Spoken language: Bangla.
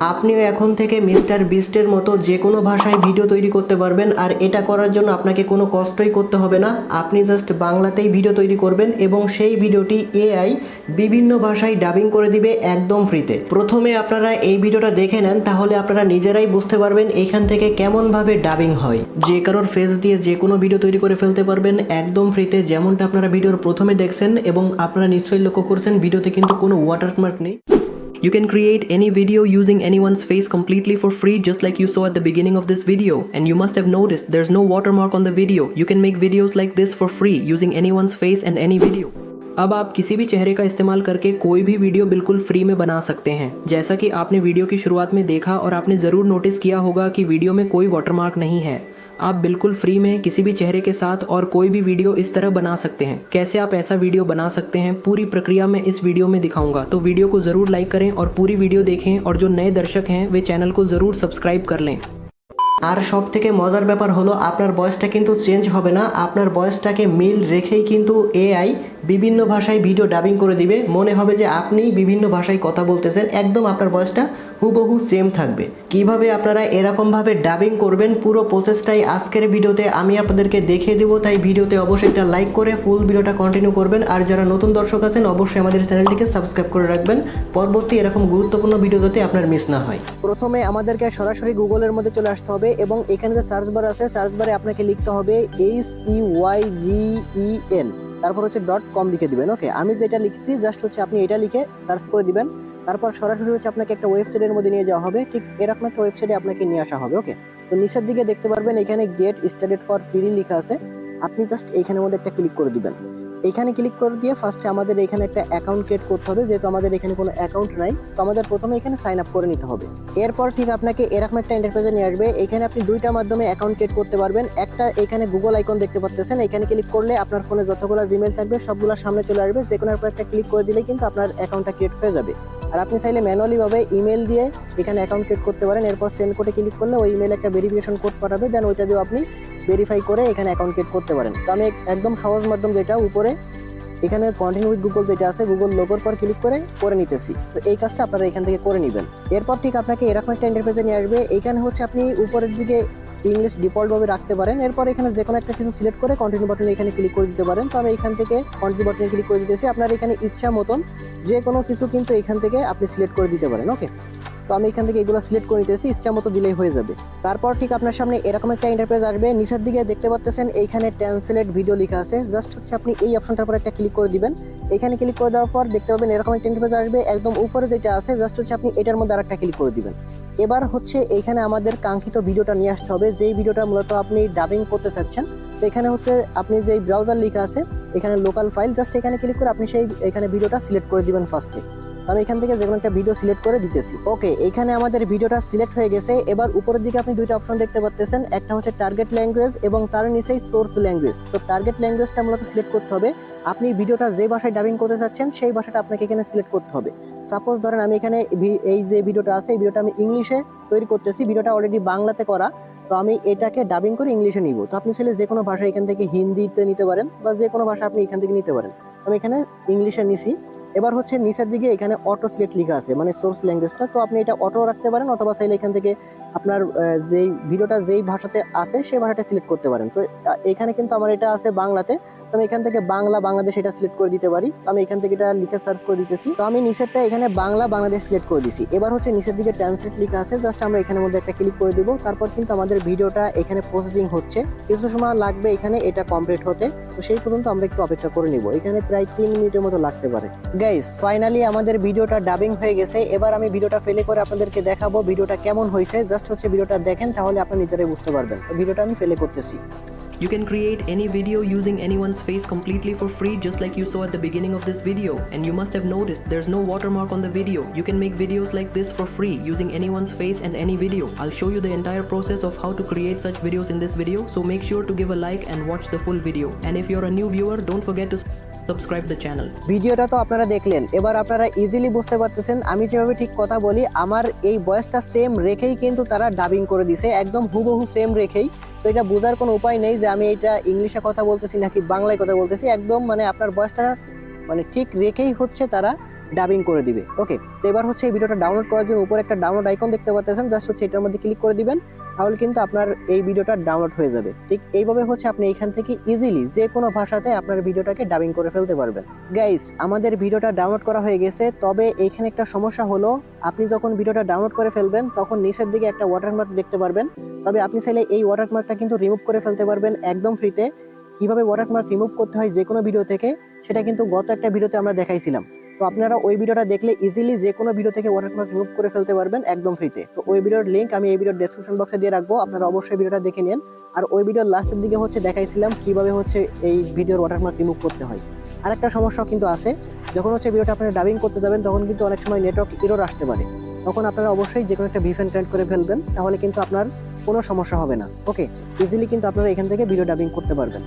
আপনিও এখন থেকে মিস্টার বিস্টের মতো যে কোনো ভাষায় ভিডিও তৈরি করতে পারবেন, আর এটা করার জন্য আপনাকে কোনো কষ্টই করতে হবে না। আপনি জাস্ট বাংলাতেই ভিডিও তৈরি করবেন এবং সেই ভিডিওটি এআই বিভিন্ন ভাষায় ডাবিং করে দিবে একদম ফ্রিতে। প্রথমে আপনারা এই ভিডিওটা দেখে নেন, তাহলে আপনারা নিজেরাই বুঝতে পারবেন এখান থেকে কেমনভাবে ডাবিং হয়। যে কারোর ফেস দিয়ে যে কোনো ভিডিও তৈরি করে ফেলতে পারবেন একদম ফ্রিতে, যেমনটা আপনারা ভিডিওর প্রথমে দেখছেন এবং আপনারা নিশ্চয়ই লক্ষ্য করছেন, ভিডিওতে কিন্তু কোনো ওয়াটারমার্ক নেই। You can create any video using anyone's face completely for free just like you saw at the beginning of this video. And you must have noticed there's no watermark on the video. You can make videos like this for free using anyone's face and any video. अब आप किसी भी चेहरे का इस्तेमाल करके कोई भी वीडियो बिल्कुल फ्री में बना सकते हैं जैसा कि आपने वीडियो की शुरुआत में देखा और आपने ज़रूर नोटिस किया होगा कि वीडियो में कोई वाटरमार्क नहीं है आप बिल्कुल फ्री में किसी भी चेहरे के साथ और कोई भी वीडियो इस तरह बना सकते हैं कैसे आप ऐसा वीडियो बना सकते हैं पूरी प्रक्रिया मैं इस वीडियो में दिखाऊंगा तो वीडियो को ज़रूर लाइक करें और पूरी वीडियो देखें और जो नए दर्शक हैं वे चैनल को ज़रूर सब्सक्राइब कर लें আর সব থেকে মজার ব্যাপার হলো আপনার বয়সটা কিন্তু চেঞ্জ হবে না আপনার বয়সটাকে মিল রেখেই কিন্তু এআই বিভিন্ন ভাষায় ভিডিও ডাবিং করে দিবে মনে হবে যে আপনিই বিভিন্ন ভাষায় কথা বলতেছেন একদম আপনার বয়সটা হুবহু সেম থাকবে। কীভাবে আপনারা এরকমভাবে ডাবিং করবেন পুরো প্রসেসটাই আজকের ভিডিওতে আমি আপনাদেরকে দেখিয়ে দেবো, তাই ভিডিওতে অবশ্যই একটা লাইক করে ফুল ভিডিওটা কন্টিনিউ করবেন। আর যারা নতুন দর্শক আছেন, অবশ্যই আমাদের চ্যানেলটিকে সাবস্ক্রাইব করে রাখবেন। পরবর্তী এরকম গুরুত্বপূর্ণ ভিডিও যাতে আপনার মিস না হয়। প্রথমে আমাদেরকে সরাসরি গুগলের মধ্যে চলে আসতে হবে এবং এখানে যে সার্চ বার আছে সার্চ বারে আপনাকে লিখতে হবে H E Y G E N তারপর হচ্ছে ডট কম লিখে দিবেন ওকে আমি যেটা লিখছি জাস্ট হচ্ছে আপনি এটা লিখে সার্চ করে দিবেন। তারপর সরাসরি হচ্ছে আপনাকে একটা ওয়েবসাইটের মধ্যে নিয়ে যাওয়া হবে। ঠিক এরকম একটা ওয়েবসাইটে আপনাকে নিয়ে আসা হবে ওকে তো নিচের দিকে দেখতে পারবেন, এখানে গেট স্টার্টেড ফর ফ্রি লেখা আছে। আপনি জাস্ট এইখানের মধ্যে একটা ক্লিক করে দিবেন। এখানে ক্লিক করে দিয়ে ফার্স্টে আমাদের এখানে একটা অ্যাকাউন্ট ক্রিয়েট করতে হবে, যেহেতু আমাদের এখানে কোনো অ্যাকাউন্ট নাই, তো আমাদের প্রথমে এখানে সাইন আপ করে নিতে হবে। এরপর ঠিক আপনাকে এরকম একটা ইন্টারফেসে নিয়ে আসবে এখানে আপনি দুইটা মাধ্যমে অ্যাকাউন্ট ক্রিয়েট করতে পারবেন। একটা এখানে গুগল আইকন দেখতে পাচ্ছেন এখানে ক্লিক করলে আপনার ফোনে যতগুলো জিমেল থাকবে, সবগুলো সামনে চলে আসবে। যে কোনো একটা ক্লিক করে দিলে কিন্তু আপনার অ্যাকাউন্টটা ক্রিয়েট হয়ে যাবে। আর আপনি চাইলে ম্যানুয়ালি ভাবে ইমেল দিয়ে এখানে অ্যাকাউন্ট ক্রিয়েট করতে পারেন। এরপর সেন্ড কোডে ক্লিক করলে ওই ইমেলে একটা ভেরিফিকেশন কোড পাঠাবে। দেন ওইটা দিয়ে আপনি ভেরিফাই করে এখানে অ্যাকাউন্ট ক্রিয়েট করতে পারেন। তো আমি একদম সহজ মাধ্যম যেটা, উপরে এখানে কন্টিনিউ উইথ গুগল যেটা আছে গুগল লোগোর পর ক্লিক করে করে নিতেছি। তো এই কাজটা আপনারা এখান থেকে করে নেবেন। এরপর ঠিক আপনাকে এরকম একটা ইন্টারফেসে নিয়ে আসবে। এখানে হচ্ছে আপনি উপরের দিকে ইংলিশ ডিফল্টভাবে রাখতে পারেন। এরপর এখানে যে কোনো একটা কিছু সিলেক্ট করে কন্টিনিউ বাটনে এখানে ক্লিক করে দিতে পারেন। তো আমি এখান থেকে কন্টিনিউ বাটনে ক্লিক করে দিতেছি। আপনার এখানে ইচ্ছা মতন যে কোনো কিছু কিন্তু এখান থেকে আপনি সিলেক্ট করে দিতে পারেন। ওকে তো আমি এখান থেকে এগুলো সিলেক্ট করে নিতেছি, ইচ্ছা মতো দিলেই হয়ে যাবে। তারপর ঠিক আপনার সামনে এরকম একটা ইন্টারপ্রেস আসবে, নিচের দিকে দেখতে পাচ্ছেন এইখানে ট্রান্সলেট ভিডিও লেখা আছে। জাস্ট হচ্ছে আপনি এই অপশনটার উপর একটা ক্লিক করে দিবেন। এখানে ক্লিক করে দেওয়ার পর দেখতে পাবেন এরকম একটা ইন্টারপ্রেস আসবে, একদম উপরে যেটা আছে জাস্ট হচ্ছে আপনি এটার মধ্যে আরেকটা ক্লিক করে দিবেন। এবার হচ্ছে এইখানে আমাদের কাঙ্ক্ষিত ভিডিওটা নিয়ে আসতে হবে, যেই ভিডিওটা মূলত আপনি ডাবিং করতে চাচ্ছেন। তো এখানে হচ্ছে আপনি যেই ব্রাউজার লেখা আছে, এখানে লোকাল ফাইল জাস্ট এখানে ক্লিক করে আপনি সেই, এখানে ভিডিওটা সিলেক্ট করে দিবেন ফার্স্টে আমি এখান থেকে যে কোনো একটা ভিডিও সিলেক্ট করে দিতেছি। ওকে এখানে আমাদের ভিডিওটা সিলেক্ট হয়ে গেছে। এবার উপরের দিকে আপনি দুইটা অপশন দেখতে পাচ্ছেন একটা হচ্ছে টার্গেট ল্যাঙ্গুয়েজ এবং তার নিচেই সোর্স ল্যাঙ্গুয়েজ তো টার্গেট ল্যাঙ্গুয়েজটা মূলত সিলেক্ট করতে হবে। আপনি ভিডিওটা যে ভাষায় ডাবিং করতে চাচ্ছেন, সেই ভাষাটা আপনাকে এখানে সিলেক্ট করতে হবে। সাপোজ ধরেন আমি এখানে এই যে ভিডিওটা আছে, এই ভিডিওটা আমি ইংলিশে তৈরি করতেছি। ভিডিওটা অলরেডি বাংলাতে করা। তো আমি এটাকে ডাবিং করে ইংলিশে নিব। তো আপনি চাইলে যে কোনো ভাষা এখান থেকে হিন্দিতে নিতে পারেন বা যে কোনো ভাষা আপনি এখান থেকে নিতে পারেন। আমি এখানে ইংলিশে নিছি। এবার হচ্ছে নিচের দিকে এখানে অটো সিলেক্ট লেখা আছে মানে সোর্স ল্যাঙ্গুয়েজটা তো আপনি এটা অটো রাখতে পারেন অথবা চাইলে এখান থেকে আপনার যেই ভিডিওটা যেই ভাষাতে আছে সেই ভাষাটা সিলেক্ট করতে পারেন। তো এখানে কিন্তু আমার এটা আছে বাংলাতে। তো আমি এখান থেকে বাংলা, বাংলাদেশ এটা সিলেক্ট করে দিতে পারি। তো আমি এখান থেকে এটা লিখে সার্চ করে দিতেছি। তো আমি নিচেরটা এখানে বাংলা, বাংলাদেশ সিলেক্ট করে দিছি। এবার হচ্ছে নিচের দিকে ট্রান্সলেট লেখা আছে। জাস্ট আমরা এখানের মধ্যে একটা ক্লিক করে দিব। তারপর কিন্তু আমাদের ভিডিওটা এখানে প্রসেসিং হচ্ছে। কিছু সময় লাগবে এখানে এটা কমপ্লিট হতে। তো সেই পর্যন্ত আমরা একটু অপেক্ষা করে নিব। এখানে প্রায় তিন মিনিটের মতো লাগতে পারে। গাইস ফাইনালি আমাদের ভিডিওটা ডাবিং হয়ে গেছে এবার আমি ভিডিওটা ফেলে করে আপনাদেরকে দেখাবো ভিডিওটা কেমন হয়েছে জাস্ট হচ্ছে ভিডিওটা দেখেন তাহলে আপনি নিজেরাই বুঝতে পারবেন তো ভিডিওটা আমি ফেলে করতেছি You can create any video using anyone's face completely for free just like you saw at the beginning of this video. And you must have noticed there's no watermark on the video. You can make videos like this for free using anyone's face and any video. I'll show you the entire process of how to create such videos in this video. So make sure to give a like and watch the full video. And if you're a new viewer, don't forget to subscribe the channel ভিডিওটা তো আপনারা দেখলেন। এবার আপনারা ইজিলি বুঝতে পারতেছেন। আমি যেভাবে ঠিক কথা বলি, আমার এই বয়সটা সেম রেখেই কিন্তু তারা ডাবিং করে দিছে। একদম হুবহু সেম রেখেই। তো এটা বোঝার কোনো উপায় নেই যে আমি এটা ইংলিশে কথা বলতেছি নাকি বাংলায় কথা বলতেছি। একদম মানে আপনার বয়সটা মানে ঠিক রেখেই হচ্ছে তারা ডাবিং করে দিবে। ওকে তো এবার হচ্ছে এই ভিডিওটা ডাউনলোড করার জন্য উপরে একটা ডাউনলোড আইকন দেখতে পাচ্ছেন জাস্ট হচ্ছে এটার মধ্যে ক্লিক করে দিবেন, তাহলে কিন্তু আপনার এই ভিডিওটা ডাউনলোড হয়ে যাবে। ঠিক এইভাবে হচ্ছে আপনি এখান থেকে ইজিলি যে কোনো ভাষাতে আপনার ভিডিওটাকে ডাবিং করে ফেলতে পারবেন। গাইস আমাদের ভিডিওটা ডাউনলোড করা হয়ে গেছে, তবে এইখানে একটা সমস্যা হলো, আপনি যখন ভিডিওটা ডাউনলোড করে ফেলবেন, তখন নিচের দিকে একটা ওয়াটারমার্ক দেখতে পারবেন। তবে আপনি চাইলে এই ওয়াটারমার্কটা কিন্তু রিমুভ করে ফেলতে পারবেন একদম ফ্রিতে কীভাবে ওয়াটারমার্ক রিমুভ করতে হয় যে কোনো ভিডিও থেকে, সেটা কিন্তু গত একটা ভিডিওতে আমরা দেখাইছিলাম। তো আপনারা ওই ভিডিওটা দেখলে ইজিলি যে কোনো ভিডিও থেকে ওয়াটারমার্ক রিমুভ করে ফেলতে পারবেন একদম ফ্রিতে তো ওই ভিডিওর লিঙ্ক আমি এই ভিডিওর ডেসক্রিপশন বক্সে দিয়ে রাখব, আপনারা অবশ্যই ভিডিওটা দেখে নিন। আর ওই ভিডিওর লাস্টের দিকে হচ্ছে দেখাইছিলাম কীভাবে হচ্ছে এই ভিডিওর ওয়াটারমার্ক রিমুভ করতে হয়। আরেকটা সমস্যাও কিন্তু আছে, যখন হচ্ছে ভিডিওটা আপনারা ডাবিং করতে যাবেন, তখন কিন্তু অনেক সময় নেটওয়ার্ক এরর আসতে পারে। তখন আপনারা অবশ্যই যে কোনো একটা ভিফেন কানেক্ট করে ফেলবেন, তাহলে কিন্তু আপনার কোনো সমস্যা হবে না। ওকে ইজিলি কিন্তু আপনারা এখান থেকে ভিডিও ডাবিং করতে পারবেন।